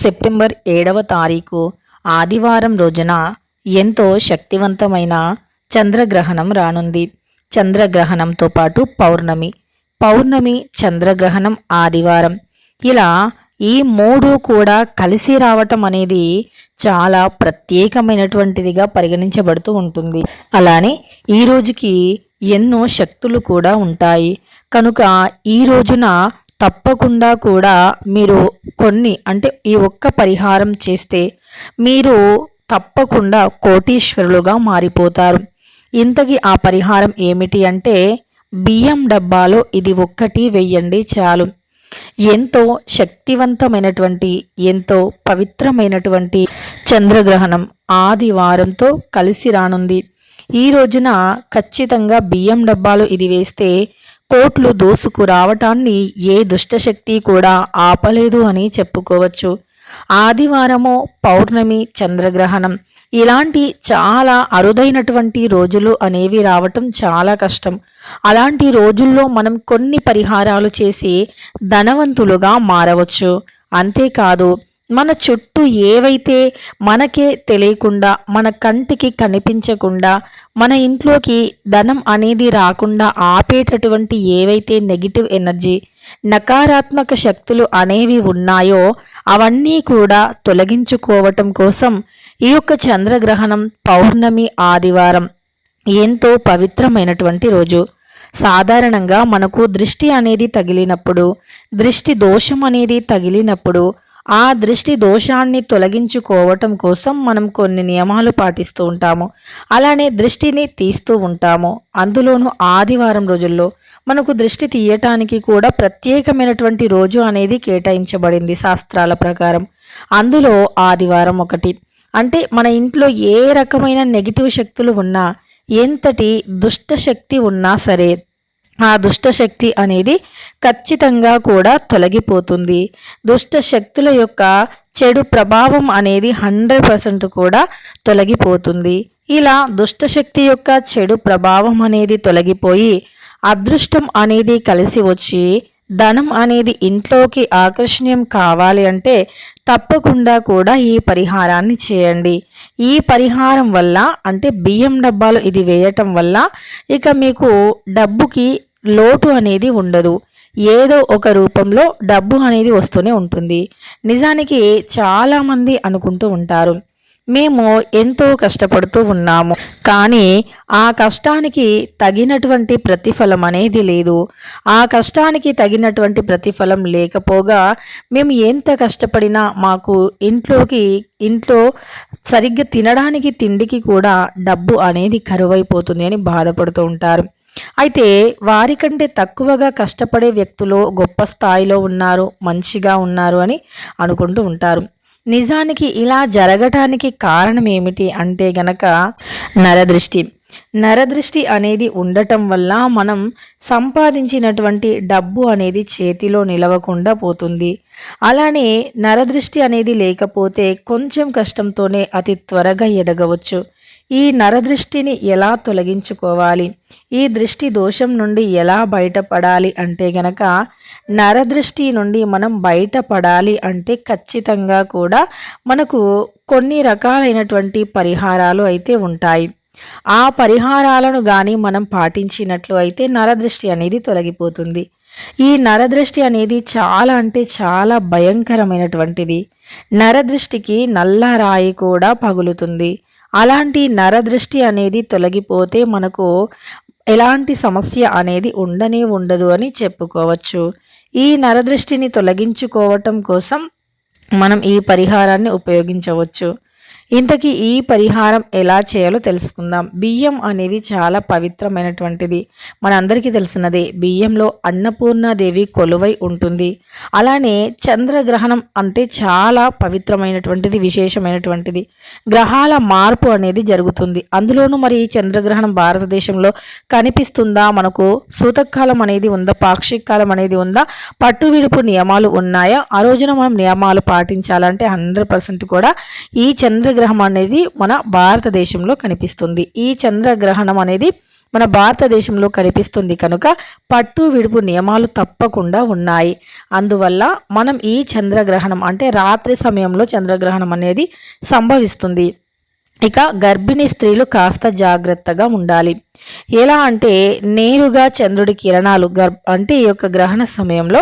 September ఏడవ తారీఖు ఆదివారం రోజున ఎంతో శక్తివంతమైన చంద్రగ్రహణం రానుంది. చంద్రగ్రహణంతో పాటు పౌర్ణమి. పౌర్ణమి చంద్రగ్రహణం ఆదివారం. ఇలా ఈ మూడు కూడా కలిసి రావటం అనేది చాలా ప్రత్యేకమైనటువంటిదిగా పరిగణించబడుతూ ఉంటుంది. అలానే ఈ రోజుకి ఎన్నో శక్తులు కూడా ఉంటాయి. కనుక ఈ రోజున తప్పకుండా కూడా మీరు కొన్ని అంటే ఈ ఒక్క పరిహారం చేస్తే మీరు తప్పకుండా కోటీశ్వరులుగా మారిపోతారు. ఇంతకీ ఆ పరిహారం ఏమిటి అంటే బియ్యం డబ్బాలో ఇది ఒక్కటి వెయ్యండి చాలు. ఎంతో శక్తివంతమైనటువంటి ఎంతో పవిత్రమైనటువంటి చంద్రగ్రహణం ఆదివారంతో కలిసి రానుంది. ఈ రోజున ఖచ్చితంగా బియ్యం డబ్బాలు ఇది వేస్తే కోట్లు దోసుకురావటాన్ని ఏ దుష్టశక్తి కూడా ఆపలేదు అని చెప్పుకోవచ్చు. ఆదివారము పౌర్ణమి చంద్రగ్రహణం. ఇలాంటి చాలా అరుదైనటువంటి రోజులు అనేవి రావటం చాలా కష్టం. అలాంటి రోజుల్లో మనం కొన్ని పరిహారాలు చేసి ధనవంతులుగా మారవచ్చు. అంతేకాదు మన చుట్టూ ఏవైతే మనకే తెలియకుండా మన కంటికి కనిపించకుండా మన ఇంట్లోకి ధనం అనేది రాకుండా ఆపేటటువంటి ఏవైతే నెగిటివ్ ఎనర్జీ నకారాత్మక శక్తులు అనేవి ఉన్నాయో అవన్నీ కూడా తొలగించుకోవటం కోసం ఈ యొక్క చంద్రగ్రహణం పౌర్ణమి ఆదివారం ఎంతో పవిత్రమైనటువంటి రోజు. సాధారణంగా మనకు దృష్టి అనేది తగిలినప్పుడు దృష్టి దోషం అనేది తగిలినప్పుడు ఆ దృష్టి దోషాన్ని తొలగించుకోవటం కోసం మనం కొన్ని నియమాలు పాటిస్తూ ఉంటాము. అలానే దృష్టిని తీస్తూ ఉంటాము. అందులోనూ ఆదివారం రోజుల్లో మనకు దృష్టి తీయటానికి కూడా ప్రత్యేకమైనటువంటి రోజు అనేది కేటాయించబడింది శాస్త్రాల ప్రకారం. అందులో ఆదివారం ఒకటి. అంటే మన ఇంట్లో ఏ రకమైన నెగిటివ్ శక్తులు ఉన్నా ఎంతటి దుష్ట శక్తి ఉన్నా సరే ఆ దుష్టశక్తి అనేది ఖచ్చితంగా కూడా తొలగిపోతుంది. దుష్ట శక్తుల యొక్క చెడు ప్రభావం అనేది హండ్రెడ్ పర్సెంట్ కూడా తొలగిపోతుంది. ఇలా దుష్టశక్తి యొక్క చెడు ప్రభావం అనేది తొలగిపోయి అదృష్టం అనేది కలిసి వచ్చి ధనం అనేది ఇంట్లోకి ఆకర్షణీయం కావాలి అంటే తప్పకుండా కూడా ఈ పరిహారాన్ని చేయండి. ఈ పరిహారం వల్ల అంటే బియ్యం డబ్బాలు ఇది వేయటం వల్ల ఇక మీకు డబ్బుకి లోటు అనేది ఉండదు. ఏదో ఒక రూపంలో డబ్బు అనేది వస్తూనే ఉంటుంది. నిజానికి చాలామంది అనుకుంటూ ఉంటారు. మేము ఎంతో కష్టపడుతూ ఉన్నాము. కానీ ఆ కష్టానికి తగినటువంటి ప్రతిఫలం అనేది లేదు. ఆ కష్టానికి తగినటువంటి ప్రతిఫలం లేకపోగా మేము ఎంత కష్టపడినా మాకు ఇంట్లోకి ఇంట్లో సరిగ్గా తినడానికి తిండికి కూడా డబ్బు అనేది కరువైపోతుంది అని బాధపడుతూ ఉంటారు. అయితే వారికంటే తక్కువగా కష్టపడే వ్యక్తులు గొప్ప స్థాయిలో ఉన్నారు మంచిగా ఉన్నారు అని అనుకుంటూ ఉంటారు. నిజానికి ఇలా జరగటానికి కారణం ఏమిటి అంటే గనక నరదృష్టి. నరదృష్టి అనేది ఉండటం వల్ల మనం సంపాదించినటువంటి డబ్బు అనేది చేతిలో నిలవకుండా పోతుంది. అలానే నరదృష్టి అనేది లేకపోతే కొంచెం కష్టంతోనే అతి త్వరగా ఎదగవచ్చు. ఈ నరదృష్టిని ఎలా తొలగించుకోవాలి? ఈ దృష్టి దోషం నుండి ఎలా బయటపడాలి అంటే గనక నరదృష్టి నుండి మనం బయటపడాలి అంటే ఖచ్చితంగా కూడా మనకు కొన్ని రకాలైనటువంటి పరిహారాలు అయితే ఉంటాయి. ఆ పరిహారాలను కానీ మనం పాటించినట్లు అయితే నరదృష్టి అనేది తొలగిపోతుంది. ఈ నరదృష్టి అనేది చాలా అంటే చాలా భయంకరమైనటువంటిది. నరదృష్టికి నల్ల రాయి కూడా పగులుతుంది. అలాంటి నరదృష్టి అనేది తొలగిపోతే మనకు ఎలాంటి సమస్య అనేది ఉండనే ఉండదు అని చెప్పుకోవచ్చు. ఈ నరదృష్టిని తొలగించుకోవటం కోసం మనం ఈ పరిహారాన్ని ఉపయోగించవచ్చు. ఇంతకీ ఈ పరిహారం ఎలా చేయాలో తెలుసుకుందాం. బియ్యం అనేది చాలా పవిత్రమైనటువంటిది. మనందరికీ తెలిసినదే బియ్యంలో అన్నపూర్ణాదేవి కొలువై ఉంటుంది. అలానే చంద్రగ్రహణం అంటే చాలా పవిత్రమైనటువంటిది విశేషమైనటువంటిది. గ్రహాల మార్పు అనేది జరుగుతుంది. అందులోనూ మరి ఈ చంద్రగ్రహణం భారతదేశంలో కనిపిస్తుందా? మనకు సూతకాలం అనేది ఉందా? పాక్షిక కాలం అనేది ఉందా? పట్టు విడుపు నియమాలు ఉన్నాయా? ఆ రోజున మనం నియమాలు పాటించాలంటే హండ్రెడ్ పర్సెంట్ కూడా ఈ చంద్రగ్రహం అనేది మన భారతదేశంలో కనిపిస్తుంది. ఈ చంద్రగ్రహణం అనేది మన భారతదేశంలో కనిపిస్తుంది కనుక పట్టు విడుపు నియమాలు తప్పకుండా ఉన్నాయి. అందువల్ల మనం ఈ చంద్రగ్రహణం అంటే రాత్రి సమయంలో చంద్రగ్రహణం అనేది సంభవిస్తుంది. ఇక గర్భిణీ స్త్రీలు కాస్త జాగ్రత్తగా ఉండాలి. ఎలా అంటే నేరుగా చంద్రుడి కిరణాలు గర్భ అంటే ఈ యొక్క గ్రహణ సమయంలో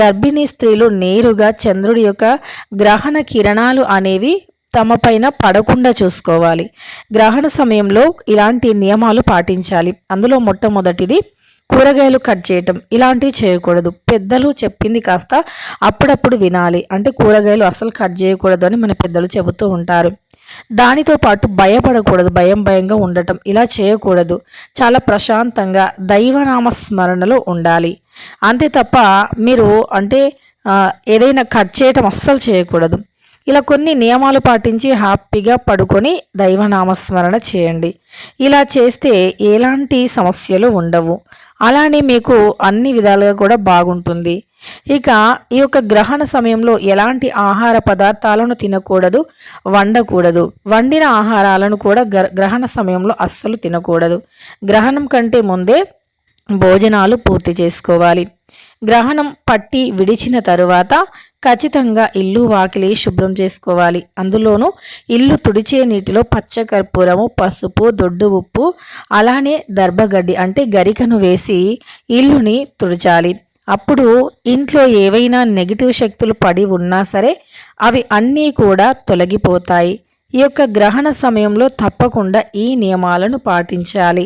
గర్భిణీ స్త్రీలు నేరుగా చంద్రుడి యొక్క గ్రహణ కిరణాలు అనేవి తమ పైన పడకుండా చూసుకోవాలి. గ్రహణ సమయంలో ఇలాంటి నియమాలు పాటించాలి. అందులో మొట్టమొదటిది కూరగాయలు కట్ చేయటం. ఇలాంటివి చేయకూడదు. పెద్దలు చెప్పింది కాస్త అప్పుడప్పుడు వినాలి. అంటే కూరగాయలు అసలు కట్ చేయకూడదు అని మన పెద్దలు చెబుతూ ఉంటారు. దానితో పాటు భయపడకూడదు. భయం భయంగా ఉండటం. ఇలా చేయకూడదు. చాలా ప్రశాంతంగా దైవనామ స్మరణలో ఉండాలి. అంతే తప్ప మీరు అంటే ఏదైనా కట్ చేయటం అస్సలు చేయకూడదు. ఇలా కొన్ని నియమాలు పాటించి హ్యాపీగా పడుకొని దైవనామస్మరణ చేయండి. ఇలా చేస్తే ఎలాంటి సమస్యలు ఉండవు. అలానే మీకు అన్ని విధాలుగా కూడా బాగుంటుంది. ఇక ఈ యొక్క గ్రహణ సమయంలో ఎలాంటి ఆహార పదార్థాలను తినకూడదు వండకూడదు. వండిన ఆహారాలను కూడా గ్రహణ సమయంలో అస్సలు తినకూడదు. గ్రహణం కంటే ముందే భోజనాలు పూర్తి చేసుకోవాలి. గ్రహణం పట్టి విడిచిన తరువాత ఖచ్చితంగా ఇల్లు వాకిలి శుభ్రం చేసుకోవాలి. అందులోనూ ఇల్లు తుడిచే నీటిలో పచ్చకర్పూరము పసుపు దొడ్డు ఉప్పు అలానే దర్భగడ్డి అంటే గరికను వేసి ఇల్లుని తుడిచాలి. అప్పుడు ఇంట్లో ఏవైనా నెగిటివ్ శక్తులు పడి ఉన్నా సరే అవి అన్నీ కూడా తొలగిపోతాయి. ఈ యొక్క గ్రహణ సమయంలో తప్పకుండా ఈ నియమాలను పాటించాలి.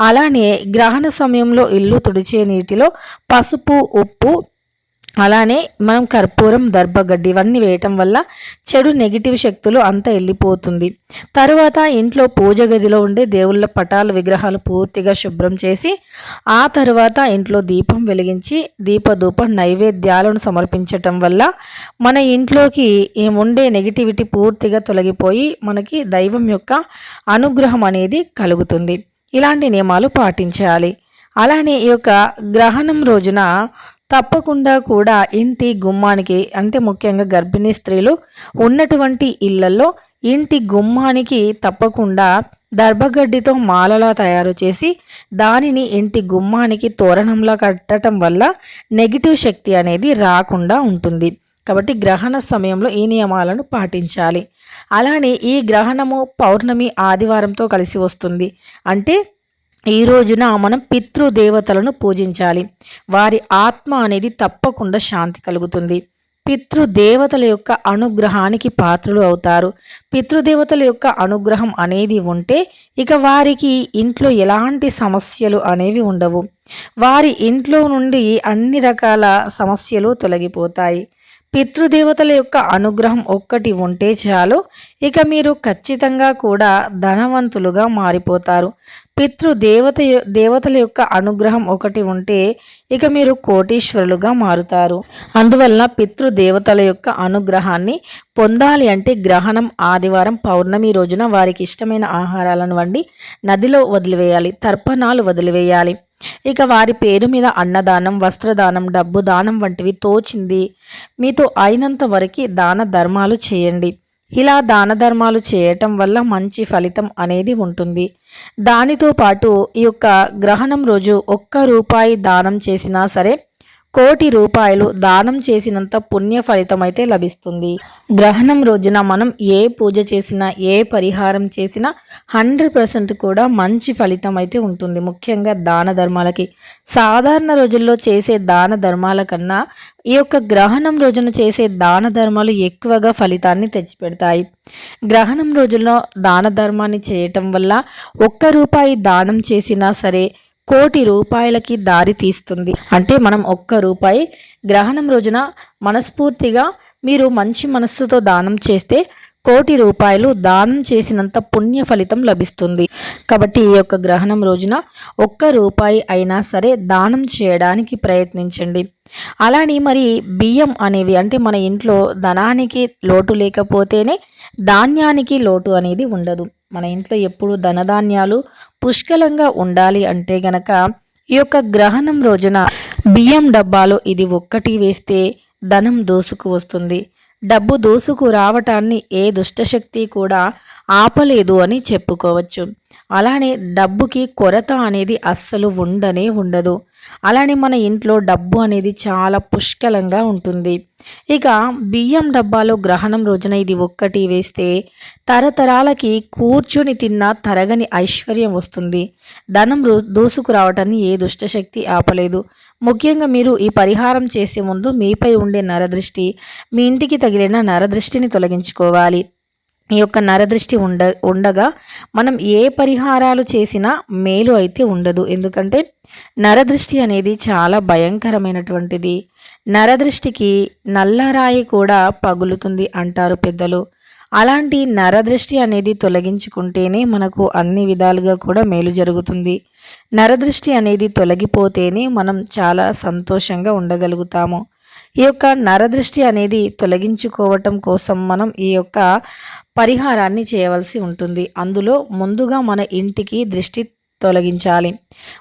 అలానే గ్రహణ సమయంలో ఇల్లు తుడిచే నీటిలో పసుపు ఉప్పు అలానే మనం కర్పూరం దర్భగడ్డి ఇవన్నీ వేయటం వల్ల చెడు నెగిటివ్ శక్తులు అంతా వెళ్ళిపోతుంది తరువాత ఇంట్లో పూజ గదిలో ఉండే దేవుళ్ళ పటాలు విగ్రహాలు పూర్తిగా శుభ్రం చేసి ఆ తర్వాత ఇంట్లో దీపం వెలిగించి దీపధూప నైవేద్యాలను సమర్పించటం వల్ల మన ఇంట్లోకి ఉండే నెగిటివిటీ పూర్తిగా తొలగిపోయి మనకి దైవం యొక్క అనుగ్రహం అనేది కలుగుతుంది. ఇలాంటి నియమాలు పాటించాలి. అలానే ఈ యొక్క గ్రహణం రోజున తప్పకుండా కూడా ఇంటి గుమ్మానికి అంటే ముఖ్యంగా గర్భిణీ స్త్రీలు ఉన్నటువంటి ఇళ్ళలో ఇంటి గుమ్మానికి తప్పకుండా దర్భగడ్డితో మాలలా తయారు చేసి దానిని ఇంటి గుమ్మానికి తోరణంలా కట్టడం వల్ల నెగిటివ్ శక్తి అనేది రాకుండా ఉంటుంది. కాబట్టి గ్రహణ సమయంలో ఈ నియమాలను పాటించాలి. అలానే ఈ గ్రహణము పౌర్ణమి ఆదివారంతో కలిసి వస్తుంది. అంటే ఈ రోజున మనం పితృదేవతలను పూజించాలి. వారి ఆత్మ అనేది తప్పకుండా శాంతి కలుగుతుంది. పితృదేవతల యొక్క అనుగ్రహానికి పాత్రలు అవుతారు. పితృదేవతల యొక్క అనుగ్రహం అనేది ఉంటే ఇక వారికి ఇంట్లో ఎలాంటి సమస్యలు అనేవి ఉండవు. వారి ఇంట్లో నుండి అన్ని రకాల సమస్యలు తొలగిపోతాయి. పితృదేవతల యొక్క అనుగ్రహం ఒక్కటి ఉంటే చాలు ఇక మీరు ఖచ్చితంగా కూడా ధనవంతులుగా మారిపోతారు. పితృదేవత దేవతల యొక్క అనుగ్రహం ఒకటి ఉంటే ఇక మీరు కోటీశ్వరులుగా మారుతారు. అందువల్ల పితృదేవతల యొక్క అనుగ్రహాన్ని పొందాలి అంటే గ్రహణం ఆదివారం పౌర్ణమి రోజున వారికి ఇష్టమైన ఆహారాలను వండి నదిలో వదిలివేయాలి తర్పణాలు వదిలివేయాలి. ఇక వారి పేరు మీద అన్నదానం వస్త్రదానం డబ్బు దానం వంటివి తోచింది. మీతో అయినంత వరకు దాన ధర్మాలు చేయండి. ఇలా దాన ధర్మాలు చేయటం వల్ల మంచి ఫలితం అనేది ఉంటుంది. దానితో పాటు ఈ యొక్క గ్రహణం రోజు ఒక్క రూపాయి దానం చేసినా సరే కోటి రూపాయలు దానం చేసినంత పుణ్య ఫలితం అయితే లభిస్తుంది. గ్రహణం రోజున మనం ఏ పూజ చేసినా ఏ పరిహారం చేసినా హండ్రెడ్ పర్సెంట్ కూడా మంచి ఫలితం అయితే ఉంటుంది. ముఖ్యంగా దాన ధర్మాలకి. సాధారణ రోజుల్లో చేసే దాన ధర్మాల కన్నా ఈ యొక్క గ్రహణం రోజున చేసే దాన ధర్మాలు ఎక్కువగా ఫలితాన్ని తెచ్చిపెడతాయి. గ్రహణం రోజుల్లో దాన ధర్మాన్ని చేయటం వల్ల ఒక్క రూపాయి దానం చేసినా సరే కోటి రూపాయలకి దారి తీస్తుంది. అంటే మనం ఒక్క రూపాయి గ్రహణం రోజున మనస్ఫూర్తిగా మీరు మంచి మనస్సుతో దానం చేస్తే కోటి రూపాయలు దానం చేసినంత పుణ్య ఫలితం లభిస్తుంది. కాబట్టి ఈ యొక్క గ్రహణం రోజున ఒక్క రూపాయి అయినా సరే దానం చేయడానికి ప్రయత్నించండి. అలానే మరి బియ్యం అనేవి అంటే మన ఇంట్లో ధనానికి లోటు లేకపోతేనే ధాన్యానికి లోటు అనేది ఉండదు. మన ఇంట్లో ఎప్పుడు ధనధాన్యాలు పుష్కలంగా ఉండాలి అంటే గనక ఈ యొక్క గ్రహణం రోజున బియ్యం డబ్బాలో ఇది ఒక్కటి వేస్తే ధనం దోసుకు వస్తుంది. డబ్బు దోసుకు రావటాన్ని ఏ దుష్టశక్తి కూడా ఆపలేదు అని చెప్పుకోవచ్చు. అలానే డబ్బుకి కొరత అనేది అస్సలు ఉండనే ఉండదు. అలానే మన ఇంట్లో డబ్బు అనేది చాలా పుష్కలంగా ఉంటుంది. ఇక బియ్యం డబ్బాలో గ్రహణం రోజున ఇది ఒక్కటి వేస్తే తరతరాలకి కూర్చొని తిన్న తరగని ఐశ్వర్యం వస్తుంది. ధనం దూసుకు దూసుకురావటాన్ని ఏ దుష్టశక్తి ఆపలేదు. ముఖ్యంగా మీరు ఈ పరిహారం చేసే ముందు మీపై ఉండే నరదృష్టి మీ ఇంటికి తగిలిన నరదృష్టిని తొలగించుకోవాలి. ఈ యొక్క నరదృష్టి ఉండ ఉండగా మనం ఏ పరిహారాలు చేసినా మేలు అయితే ఉండదు. ఎందుకంటే నరదృష్టి అనేది చాలా భయంకరమైనటువంటిది. నరదృష్టికి నల్లరాయి కూడా పగులుతుంది అంటారు పెద్దలు. అలాంటి నరదృష్టి అనేది తొలగించుకుంటేనే మనకు అన్ని విధాలుగా కూడా మేలు జరుగుతుంది. నరదృష్టి అనేది తొలగిపోతేనే మనం చాలా సంతోషంగా ఉండగలుగుతాము. ఈ యొక్క నరదృష్టి అనేది తొలగించుకోవటం కోసం మనం ఈ యొక్క పరిహారాన్ని చేయవలసి ఉంటుంది. అందులో ముందుగా మన ఇంటికి దృష్టి తొలగించాలి.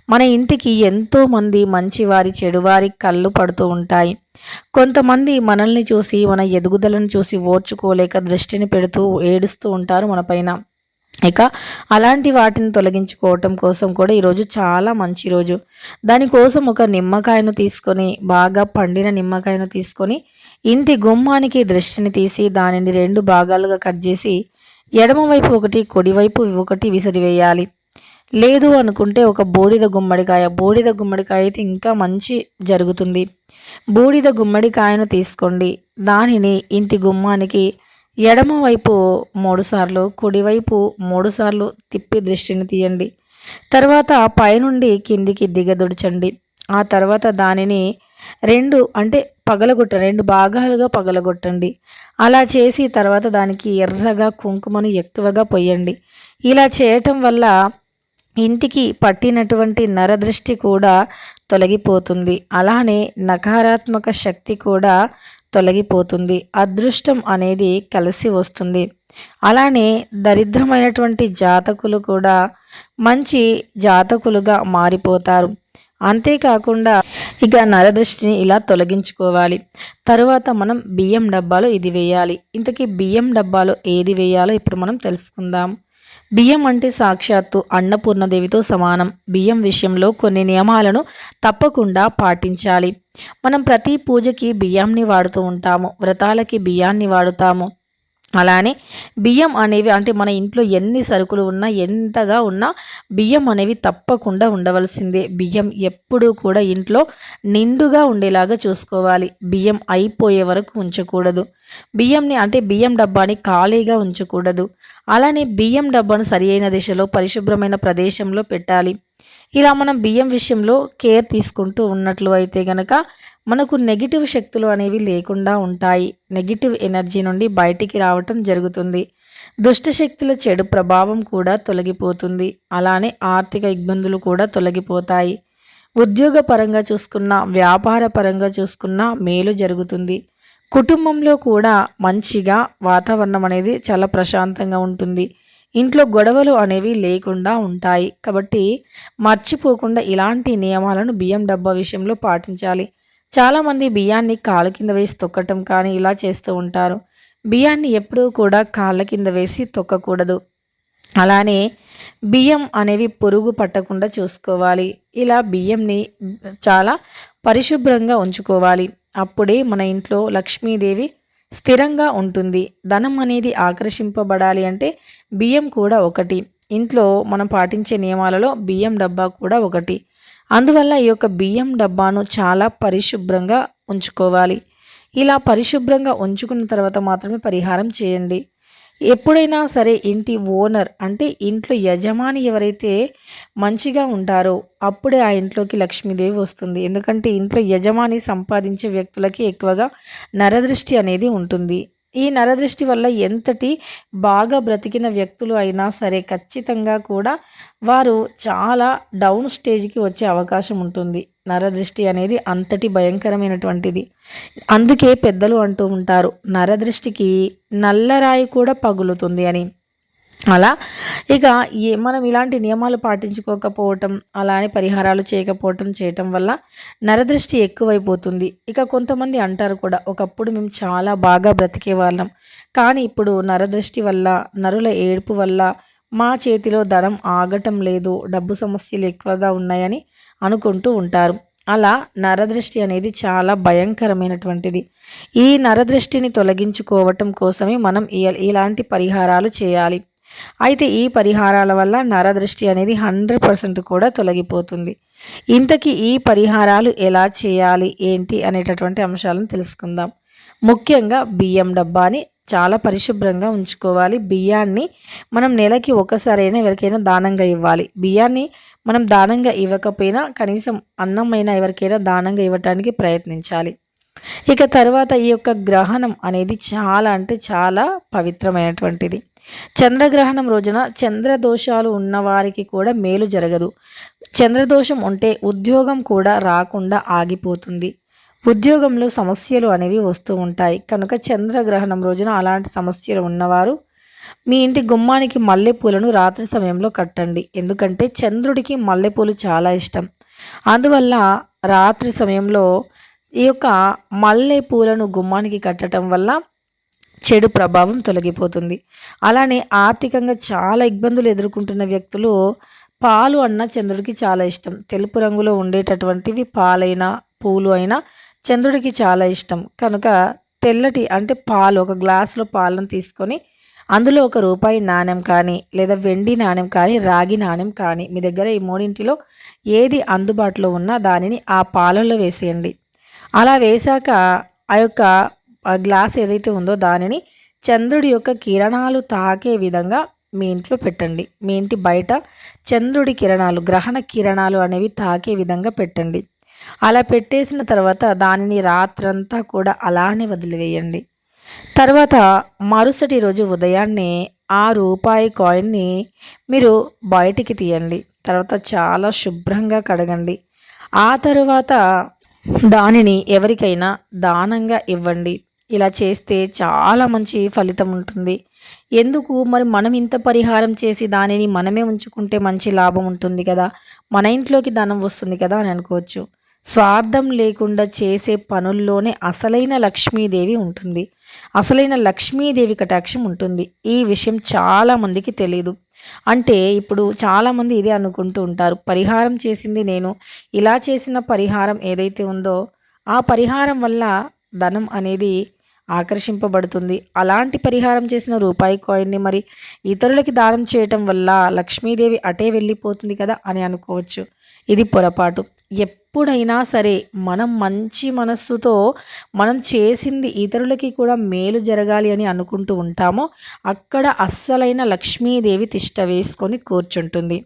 మన ఇంటికి ఎంతోమంది మంచివారి చెడువారి కళ్ళు పడుతూ ఉంటాయి. కొంతమంది మనల్ని చూసి మన ఎదుగుదలను చూసి ఓర్చుకోలేక దృష్టిని పెడుతూ ఏడుస్తూ ఉంటారు మన పైన. ఇక అలాంటి వాటిని తొలగించుకోవటం కోసం కూడా ఈరోజు చాలా మంచి రోజు. దానికోసం ఒక నిమ్మకాయను తీసుకొని బాగా పండిన నిమ్మకాయను తీసుకొని ఇంటి గుమ్మానికి దృష్టిని తీసి దానిని రెండు భాగాలుగా కట్ చేసి ఎడమవైపు ఒకటి కుడివైపు ఒకటి విసిరివేయాలి లేదు అనుకుంటే ఒక బూడిద గుమ్మడికాయ బూడిద గుమ్మడికాయ అయితే ఇంకా మంచి జరుగుతుంది. బూడిద గుమ్మడికాయను తీసుకోండి. దానిని ఇంటి గుమ్మానికి ఎడమవైపు మూడుసార్లు కుడివైపు మూడుసార్లు తిప్పి దృష్టిని తీయండి. తర్వాత పైనుండి కిందికి దిగదుడ్చండి. ఆ తర్వాత దానిని రెండు అంటే పగలగొట్ట రెండు భాగాలుగా పగలగొట్టండి. అలా చేసి తర్వాత దానికి ఎర్రగా కుంకుమను ఎక్కువగా పొయ్యండి. ఇలా చేయటం వల్ల ఇంటికి పట్టినటువంటి నరదృష్టి కూడా తొలగిపోతుంది. అలానే నకారాత్మక శక్తి కూడా తొలగిపోతుంది. అదృష్టం అనేది కలిసి వస్తుంది. అలానే దరిద్రమైనటువంటి జాతకులు కూడా మంచి జాతకులుగా మారిపోతారు. అంతేకాకుండా ఇక నరదృష్టిని ఇలా తొలగించుకోవాలి. తరువాత మనం బియ్యం డబ్బాలో ఇది వేయాలి. ఇంతకీ బియ్యం డబ్బాలో ఏది వేయాలో ఇప్పుడు మనం తెలుసుకుందాం. బియ్యం అంటే సాక్షాత్తు అన్నపూర్ణదేవితో సమానం. బియ్యం విషయంలో కొన్ని నియమాలను తప్పకుండా పాటించాలి. మనం ప్రతి పూజకి బియ్యాన్ని వాడుతూ ఉంటాము. వ్రతాలకి బియ్యాన్ని వాడుతాము. అలానే బియ్యం అనేవి అంటే మన ఇంట్లో ఎన్ని సరుకులు ఉన్నా ఎంతగా ఉన్నా బియ్యం అనేవి తప్పకుండా ఉండవలసిందే. బియ్యం ఎప్పుడూ కూడా ఇంట్లో నిండుగా ఉండేలాగా చూసుకోవాలి. బియ్యం అయిపోయే వరకు ఉంచకూడదు. బియ్యంని అంటే బియ్యం డబ్బాని ఖాళీగా ఉంచకూడదు. అలానే బియ్యం డబ్బాను సరి అయిన దిశలో పరిశుభ్రమైన ప్రదేశంలో పెట్టాలి. ఇలా మనం బియ్యం విషయంలో కేర్ తీసుకుంటూ ఉన్నట్లు అయితే గనక మనకు నెగిటివ్ శక్తులు అనేవి లేకుండా ఉంటాయి. నెగిటివ్ ఎనర్జీ నుండి బయటికి రావటం జరుగుతుంది. దుష్టశక్తుల చెడు ప్రభావం కూడా తొలగిపోతుంది. అలానే ఆర్థిక ఇబ్బందులు కూడా తొలగిపోతాయి. ఉద్యోగపరంగా చూసుకున్న వ్యాపార పరంగా చూసుకున్న మేలు జరుగుతుంది. కుటుంబంలో కూడా మంచిగా వాతావరణం అనేది చాలా ప్రశాంతంగా ఉంటుంది. ఇంట్లో గొడవలు అనేవి లేకుండా ఉంటాయి. కాబట్టి మర్చిపోకుండా ఇలాంటి నియమాలను బియ్యం డబ్బా విషయంలో పాటించాలి. చాలామంది బియ్యాన్ని కాళ్ళ కింద వేసి తొక్కటం కానీ ఇలా చేస్తూ ఉంటారు. బియ్యాన్ని ఎప్పుడూ కూడా కాళ్ళ కింద వేసి తొక్కకూడదు. అలానే బియ్యం అనేవి పురుగు పట్టకుండా చూసుకోవాలి. ఇలా బియ్యంని చాలా పరిశుభ్రంగా ఉంచుకోవాలి. అప్పుడే మన ఇంట్లో లక్ష్మీదేవి స్థిరంగా ఉంటుంది. ధనం అనేది ఆకర్షింపబడాలి అంటే బియ్యం కూడా ఒకటి. ఇంట్లో మనం పాటించే నియమాలలో బియ్యం డబ్బా కూడా ఒకటి. అందువల్ల ఈ యొక్క బియ్యం డబ్బాను చాలా పరిశుభ్రంగా ఉంచుకోవాలి. ఇలా పరిశుభ్రంగా ఉంచుకున్న తర్వాత మాత్రమే పరిహారం చేయండి. ఎప్పుడైనా సరే ఇంటి ఓనర్ అంటే ఇంట్లో యజమాని ఎవరైతే మంచిగా ఉంటారో అప్పుడే ఆ ఇంట్లోకి లక్ష్మీదేవి వస్తుంది. ఎందుకంటే ఇంట్లో యజమాని సంపాదించే వ్యక్తులకి ఎక్కువగా నరదృష్టి అనేది ఉంటుంది. ఈ నరదృష్టి వల్ల ఎంతటి బాగా బ్రతికిన వ్యక్తులు అయినా సరే ఖచ్చితంగా కూడా వారు చాలా డౌన్ స్టేజ్కి వచ్చే అవకాశం ఉంటుంది. నరదృష్టి అనేది అంతటి భయంకరమైనటువంటిది. అందుకే పెద్దలు అంటూ ఉంటారు నరదృష్టికి నల్లరాయి కూడా పగులుతుంది అని. అలా ఇక ఏ మనం ఇలాంటి నియమాలు పాటించుకోకపోవటం అలానే పరిహారాలు చేయకపోవటం చేయటం వల్ల నరదృష్టి ఎక్కువైపోతుంది. ఇక కొంతమంది అంటారు కూడా ఒకప్పుడు మేము చాలా బాగా బ్రతికే వాళ్ళం కానీ ఇప్పుడు నరదృష్టి వల్ల నరుల ఏడుపు వల్ల మా చేతిలో ధనం ఆగటం లేదు డబ్బు సమస్యలు ఎక్కువగా ఉన్నాయని అనుకుంటూ ఉంటారు. అలా నరదృష్టి అనేది చాలా భయంకరమైనటువంటిది. ఈ నరదృష్టిని తొలగించుకోవటం కోసమే మనం ఇలాంటి పరిహారాలు చేయాలి. అయితే ఈ పరిహారాల వల్ల నరదృష్టి అనేది హండ్రెడ్ పర్సెంట్ కూడా తొలగిపోతుంది. ఇంతకీ ఈ పరిహారాలు ఎలా చేయాలి? ఏంటి? అనేటటువంటి అంశాలను తెలుసుకుందాం. ముఖ్యంగా బియ్యం డబ్బాని చాలా పరిశుభ్రంగా ఉంచుకోవాలి. బియ్యాన్ని మనం నెలకి ఒకసారైనా ఎవరికైనా దానంగా ఇవ్వాలి. బియ్యాన్ని మనం దానంగా ఇవ్వకపోయినా కనీసం అన్నమైనా ఎవరికైనా దానంగా ఇవ్వటానికి ప్రయత్నించాలి. ఇక తర్వాత ఈ యొక్క గ్రహణం అనేది చాలా అంటే చాలా పవిత్రమైనటువంటిది. చంద్రగ్రహణం రోజున చంద్రదోషాలు ఉన్నవారికి కూడా మేలు జరగదు. చంద్రదోషం ఉంటే ఉద్యోగం కూడా రాకుండా ఆగిపోతుంది. ఉద్యోగంలో సమస్యలు అనేవి వస్తూ ఉంటాయి. కనుక చంద్రగ్రహణం రోజున అలాంటి సమస్యలు ఉన్నవారు మీ ఇంటి గుమ్మానికి మల్లెపూలను రాత్రి సమయంలో కట్టండి. ఎందుకంటే చంద్రుడికి మల్లెపూలు చాలా ఇష్టం. అందువల్ల రాత్రి సమయంలో ఈ యొక్క మల్లెపూలను గుమ్మానికి కట్టడం వల్ల చెడు ప్రభావం తొలగిపోతుంది. అలానే ఆర్థికంగా చాలా ఇబ్బందులు ఎదుర్కొంటున్న వ్యక్తులు పాలు అన్న చంద్రుడికి చాలా ఇష్టం. తెలుపు రంగులో ఉండేటటువంటివి పాలైనా పూలు అయినా చంద్రుడికి చాలా ఇష్టం. కనుక తెల్లటి అంటే పాలు ఒక గ్లాసులో పాలను తీసుకొని అందులో ఒక రూపాయి నాణ్యం కానీ లేదా వెండి నాణ్యం కానీ రాగి నాణ్యం కానీ మీ దగ్గర ఈ మూడింటిలో ఏది అందుబాటులో ఉన్నా దానిని ఆ పాలల్లో వేసేయండి. అలా వేశాక ఆ యొక్క గ్లాస్ ఏదైతే ఉందో దానిని చంద్రుడి యొక్క కిరణాలు తాకే విధంగా మీ ఇంట్లో పెట్టండి. మీ ఇంటి బయట చంద్రుడి కిరణాలు గ్రహణ కిరణాలు అనేవి తాకే విధంగా పెట్టండి. అలా పెట్టేసిన తర్వాత దానిని రాత్రంతా కూడా అలానే వదిలివేయండి. తర్వాత మరుసటి రోజు ఉదయాన్నే ఆ రూపాయి కాయిన్ని మీరు బయటికి తీయండి. తర్వాత చాలా శుభ్రంగా కడగండి. ఆ తర్వాత దానిని ఎవరికైనా దానంగా ఇవ్వండి. ఇలా చేస్తే చాలా మంచి ఫలితం ఉంటుంది. ఎందుకు? మరి మనం ఇంత పరిహారం చేసి దానిని మనమే ఉంచుకుంటే మంచి లాభం ఉంటుంది కదా. మన ఇంట్లోకి ధనం వస్తుంది కదా అని అనుకోవచ్చు. స్వార్థం లేకుండా చేసే పనుల్లోనే అసలైన లక్ష్మీదేవి ఉంటుంది. అసలైన లక్ష్మీదేవి కటాక్షం ఉంటుంది. ఈ విషయం చాలామందికి తెలియదు అంటే ఇప్పుడు చాలామంది ఇదే అనుకుంటూ ఉంటారు. పరిహారం చేసింది నేను ఇలా చేసిన పరిహారం ఏదైతే ఉందో ఆ పరిహారం వల్ల ధనం అనేది ఆకర్షింపబడుతుంది. అలాంటి పరిహారం చేసిన రూపాయి కాయిన్ని మరి ఇతరులకి దానం చేయటం వల్ల లక్ష్మీదేవి అటే వెళ్ళిపోతుంది కదా అని అనుకోవచ్చు. ఇది పొరపాటు. ఎప్పుడైనా సరే మనం మంచి మనస్సుతో మనం చేసింది ఇతరులకి కూడా మేలు జరగాలి అని అనుకుంటూ ఉంటామో అక్కడ అస్సలైన లక్ష్మీదేవి తిష్ట వేసుకొని కూర్చుంటుంది.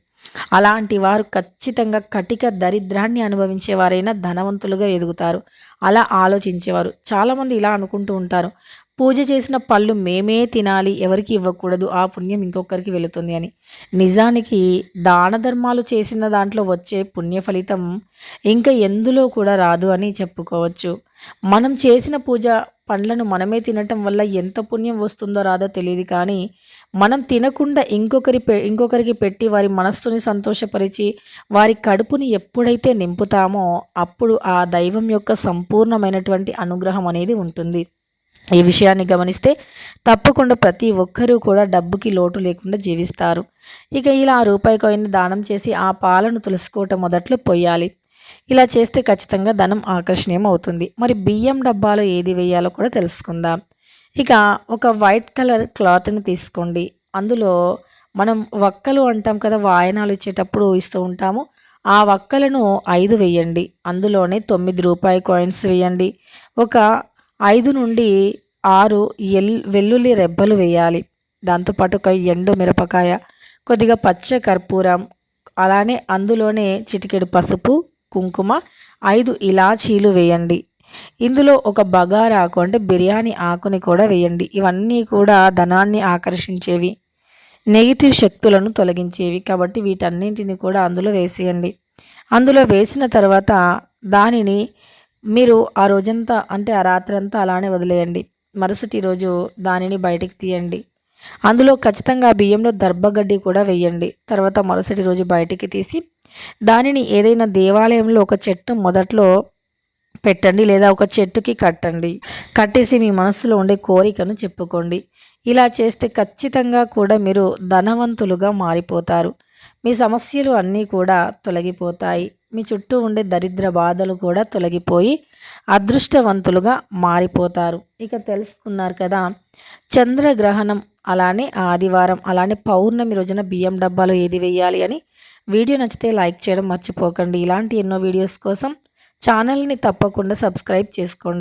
అలాంటి వారు ఖచ్చితంగా కటిక దరిద్రాన్ని అనుభవించేవారైనా ధనవంతులుగా ఎదుగుతారు. అలా ఆలోచించేవారు. చాలామంది ఇలా అనుకుంటూ ఉంటారు. పూజ చేసిన పళ్ళు మేమే తినాలి ఎవరికి ఇవ్వకూడదు ఆ పుణ్యం ఇంకొకరికి వెళుతుంది అని. నిజానికి దాన ధర్మాలు చేసిన దాంట్లో వచ్చే పుణ్య ఫలితం ఇంకా ఎందులో కూడా రాదు అని చెప్పుకోవచ్చు. మనం చేసిన పూజ పండ్లను మనమే తినటం వల్ల ఎంత పుణ్యం వస్తుందో రాదో తెలియదు కానీ మనం తినకుండా ఇంకొకరి పె ఇంకొకరికి పెట్టి వారి మనస్సుని సంతోషపరిచి వారి కడుపుని ఎప్పుడైతే నింపుతామో అప్పుడు ఆ దైవం యొక్క సంపూర్ణమైనటువంటి అనుగ్రహం అనేది ఉంటుంది. ఈ విషయాన్ని గమనిస్తే తప్పకుండా ప్రతి ఒక్కరూ కూడా డబ్బుకి లోటు లేకుండా జీవిస్తారు. ఇక ఇలా రూపాయి కాయిన్ని దానం చేసి ఆ పాలను తులుసుకోవటం మొదట్లో పోయాలి ఇలా చేస్తే ఖచ్చితంగా ధనం ఆకర్షణీయం అవుతుంది మరి బియ్యం డబ్బాలో ఏది వేయాలో కూడా తెలుసుకుందాం. ఇక ఒక వైట్ కలర్ క్లాత్ని తీసుకోండి. అందులో మనం వక్కలు అంటాం కదా వాయనాలు ఇచ్చేటప్పుడు ఇస్తూ ఉంటాము. ఆ వక్కలను ఐదు వేయండి. అందులోనే తొమ్మిది రూపాయి కాయిన్స్ వేయండి. ఒక ఐదు నుండి ఆరు ఎల్ వెల్లుల్లి రెబ్బలు వేయాలి. దాంతోపాటు ఒక ఎండు మిరపకాయ కొద్దిగా పచ్చ కర్పూరం అలానే అందులోనే చిటికెడు పసుపు కుంకుమ ఐదు ఇలాచీలు వేయండి. ఇందులో ఒక బగారా ఆకు అంటే బిర్యానీ ఆకుని కూడా వేయండి. ఇవన్నీ కూడా ధనాన్ని ఆకర్షించేవి నెగిటివ్ శక్తులను తొలగించేవి. కాబట్టి వీటన్నింటిని కూడా అందులో వేసేయండి. అందులో వేసిన తర్వాత దానిని మీరు ఆ రోజంతా అంటే ఆ రాత్రంతా అలానే వదిలేయండి. మరుసటి రోజు దానిని బయటకు తీయండి. అందులో ఖచ్చితంగా బియ్యంలో దర్భగడ్డి కూడా వేయండి. తర్వాత మరుసటి రోజు బయటికి తీసి దానిని ఏదైనా దేవాలయంలో ఒక చెట్టు మొదట్లో పెట్టండి లేదా ఒక చెట్టుకి కట్టండి. కట్టేసి మీ మనసులో ఉండే కోరికను చెప్పుకోండి. ఇలా చేస్తే ఖచ్చితంగా కూడా మీరు ధనవంతులుగా మారిపోతారు. మీ సమస్యలు అన్నీ కూడా తొలగిపోతాయి. మీ చుట్టూ ఉండే దరిద్ర బాధలు కూడా తొలగిపోయి అదృష్టవంతులుగా మారిపోతారు. ఇక తెలుసుకున్నారు కదా చంద్రగ్రహణం అలానే ఆదివారం అలానే పౌర్ణమి రోజున బియ్యం డబ్బాలో ఏది వేయాలి అని వీడియో నచ్చితే లైక్ చేయడం మర్చిపోకండి. ఇలాంటి ఎన్నో వీడియోస్ కోసం ఛానల్ని తప్పకుండా సబ్స్క్రైబ్ చేసుకోండి.